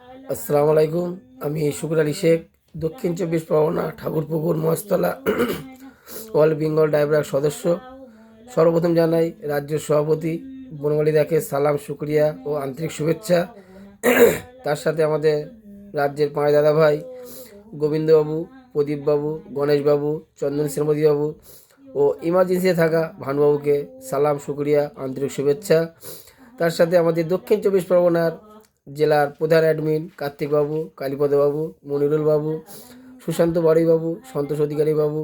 আসসালামু আলাইকুম। আমি শুকুর আলী শেখ, দক্ষিণ চব্বিশ Pargana, Thakurpukur, Maheshtala all Bengal driver সদস্য। সর্বপ্রথম জানাই, রাজ্য সভাপতি বনমালী দাকে সালাম, শুক্রিয়া ও আন্তরিক শুভেচ্ছা। তার সাথে আমাদের রাজ্যের পাঁচ দাদা ভাই গোবিন্দবাবু, প্রদীপবাবু, গণেশবাবু, চন্দন সেনপতিবাবু ও ইমার্জেন্সিতে থাকা ভানুবাবুকে সালাম, শুক্রিয়া, আন্তরিক শুভেচ্ছা। তার সাথে আমাদের দক্ষিণ চব্বিশ পরগনার জেলার প্রধান অ্যাডমিন কার্তিকবাবু, কালীপদবাবু মনিরুল বাবু সুশান্ত বাবু সন্তোষ অধিকারী বাবু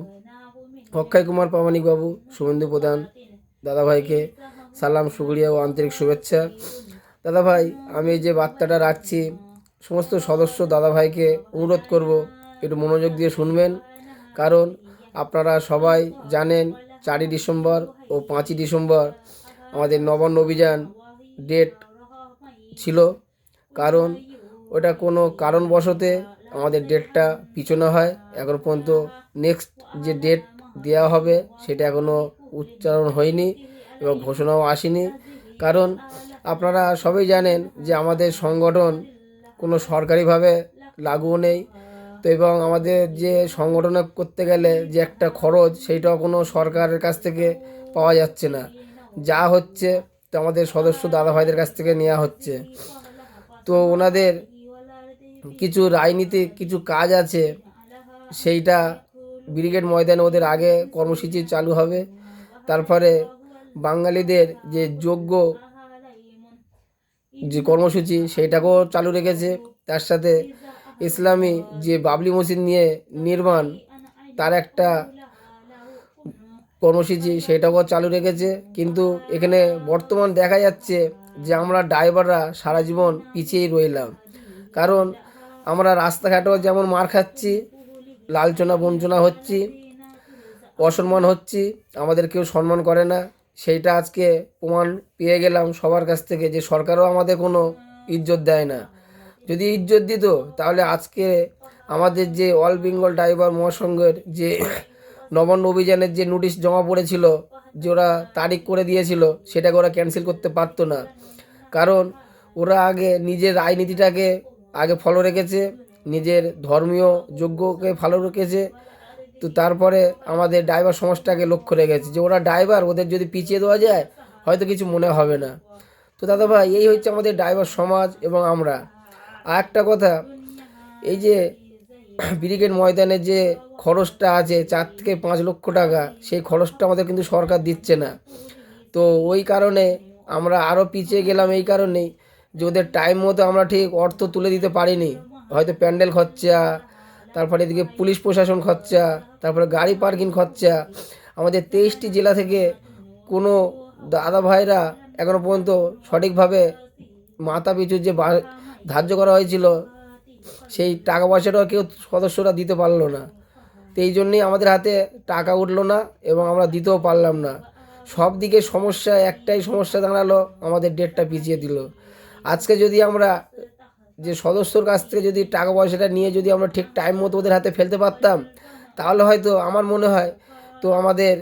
অক্ষয় কুমার বাবু শুভেন্দু প্রধান, দাদাভাইকে সালাম শুক্রিয়া ও আন্তরিক শুভেচ্ছা। দাদাভাই, আমি যে বার্তাটা রাখছি, সমস্ত সদস্য দাদাভাইকে অনুরোধ করব, একটু মনোযোগ দিয়ে শুনবেন। কারণ আপনারা সবাই জানেন, চারই ডিসেম্বর ও পাঁচই ডিসেম্বর আমাদের নবান্ন অভিযান ডেট ছিল। কারণ ওটা কোনো কারণবশতে আমাদের ডেটটা পিছনো হয়। এখন পর্যন্ত নেক্সট যে ডেট দেওয়া হবে, সেটা এখনও উচ্চারণ হয়নি এবং ঘোষণাও আসেনি। কারণ আপনারা সবাই জানেন যে আমাদের সংগঠন কোনো সরকারিভাবে লাগুও নেই। তো এবং আমাদের যে সংগঠন করতে গেলে যে একটা খরচ, সেইটাও কোনো সরকারের কাছ থেকে পাওয়া যাচ্ছে না। যা হচ্ছে, তো আমাদের সদস্য দাদা ভাইদের কাছ থেকে নেওয়া হচ্ছে। তো ওনাদের কিছু রাজনীতিক কিছু কাজ আছে, সেইটা ব্রিগেড ময়দানে ওদের আগে কর্মসূচি চালু হবে। তারপরে বাঙালিদের যে যোগ্য যে কর্মসূচি, সেইটাকেও চালু রেখেছে। তার সাথে ইসলামী যে বাবলি মসজিদ নিয়ে নির্মাণ, তার একটা কর্মসূচি সেটাকেও চালু রেখেছে। কিন্তু এখানে বর্তমান দেখা যাচ্ছে যে আমরা ড্রাইভাররা সারা জীবন পিছিয়েই রইলাম। কারণ আমরা রাস্তাঘাটেও যেমন মার খাচ্ছি, লালচনা বঞ্চনা হচ্ছি, অসম্মান হচ্ছি, আমাদের কেউ সম্মান করে না। সেইটা আজকে প্রমাণ পেয়ে গেলাম সবার কাছ থেকে যে সরকারও আমাদের কোনো ইজ্জত দেয় না। যদি ইজ্জত দিত, তাহলে আজকে আমাদের যে অল বেঙ্গল ড্রাইভার মহাসংঘের যে নবান্ন অভিযানের যে নোটিশ জমা পড়েছিল যে ওরা তারিখ করে দিয়েছিল, সেটাকে ওরা ক্যান্সেল করতে পারতো না। কারণ ওরা আগে নিজের রাজনীতিটাকে আগে ফলো রেখেছে, নিজের ধর্মীয় যোগ্যকে ফলো রেখেছে। তো তারপরে আমাদের ড্রাইভার সমাজটাকে লক্ষ্য রেখেছে যে ওরা ড্রাইভার ওদের যদি পিছিয়ে দেওয়া যায়, হয়তো কিছু মনে হবে না। তো দাদা ভাই এই হচ্ছে আমাদের ড্রাইভার সমাজ এবং আমরা। আর একটা কথা, এই যে ব্রিগেড ময়দানে যে খরচটা আছে চার থেকে পাঁচ লক্ষ টাকা, সেই খরচটা আমাদের কিন্তু সরকার দিচ্ছে না। তো ওই কারণে আমরা আরও পিছিয়ে গেলাম এই কারণেই যে ওদের টাইম মতো আমরা ঠিক অর্থ তুলে দিতে পারিনি। হয়তো প্যান্ডেল খরচা, তারপরে এদিকে পুলিশ প্রশাসন খরচা, তারপরে গাড়ি পার্কিং খরচা। আমাদের তেইশটি জেলা থেকে কোনো দাদা ভাইরা এখনও পর্যন্ত সঠিকভাবে মাথা পিছু যে ধার্য করা হয়েছিল সেই টাকা পয়সাটাও কেউ সদস্যরা দিতে পারল না। তো এই জন্যেই আমাদের হাতে টাকা উঠল না এবং আমরা দিতেও পারলাম না। সব দিকে সমস্যা, একটাই সমস্যা দাঁড়াল, আমাদের ডেটটা পিছিয়ে দিল। আজকে যদি আমরা যে সদস্যর কাছ থেকে যদি টাকা পয়সাটা নিয়ে যদি আমরা ঠিক টাইম মতো ওদের হাতে ফেলতে পারতাম, তাহলে হয়তো আমার মনে হয় তো আমাদের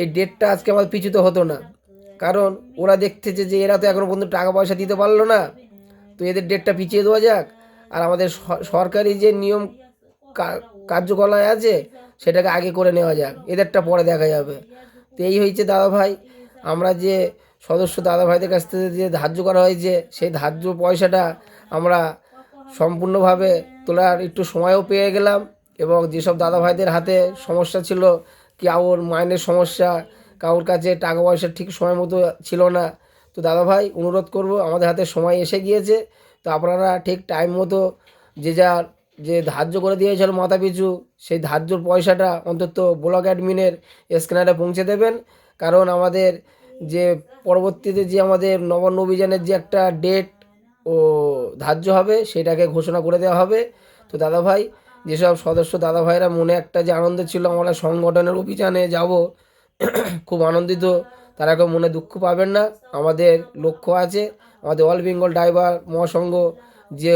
এই ডেটটা আজকে আমাদের পিছুতে হতো না। কারণ ওরা দেখতেছে যে এরা তো এখনও পর্যন্ত টাকা পয়সা দিতে পারল না। তো এদের ডেটটা পিছিয়ে দেওয়া যাক। আর আমাদের সরকারি যে নিয়ম কা- কার্যকলাপ আছে, সেটাকে আগে করে নেওয়া যাক, এদেরটা পরে দেখা যাবে। তো এই হয়েছে দাদা ভাই আমরা যে সদস্য দাদা ভাইদের কাছ থেকে যে ধার্য করা হয়েছে, সেই ধার্য পয়সাটা আমরা সম্পূর্ণভাবে তোলার একটু সময়ও পেয়ে গেলাম এবং যেসব দাদা ভাইদের হাতে সমস্যা ছিল কাউর মাইনের সমস্যা, কারোর কাছে টাকা পয়সা ঠিক সময় মতো ছিল না, তো দাদা ভাই অনুরোধ করব, আমাদের হাতে সময় এসে গিয়েছে তো আপনারা ঠিক টাইম মতো যে যার যে ধার্য করে দিয়েছিল মাথা পিছু, সেই ধার্য পয়সাটা অন্তত ব্লক অ্যাডমিনের স্ক্যানারে পৌঁছে দেবেন। কারণ আমাদের যে পরবর্তীতে যে আমাদের নবান্ন অভিযানের যে একটা ডেট ও ধার্য হবে, সেটাকে ঘোষণা করে দেওয়া হবে। তো দাদা ভাই যেসব সদস্য দাদা ভাইরা মনে একটা যে আনন্দ ছিল, আমরা সংগঠনের অভিযানে যাব, খুব আনন্দিত। তারা কেউ মনে দুঃখ পাবেন না। আমাদের লক্ষ্য আছে, আমাদের অল বেঙ্গল ড্রাইভার মহাসংঘ যে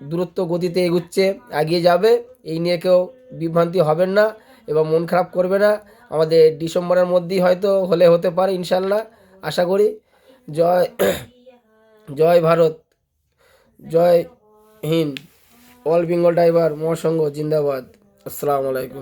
দূরত্ব গতিতে এগুচ্ছে, এগিয়ে যাবে, এই নিয়ে কেউ বিভ্রান্তি হবেন না এবং মন খারাপ করবে না। আমাদের ডিসেম্বরের মধ্যেই হয়তো হলে হতে পারে ইনশাল্লাহ, আশা করি। জয় জয় ভারত, জয় হিন্দ অল বেঙ্গল ড্রাইভার মহাসংঘ, জিন্দাবাদ। আসসালামু আলাইকুম।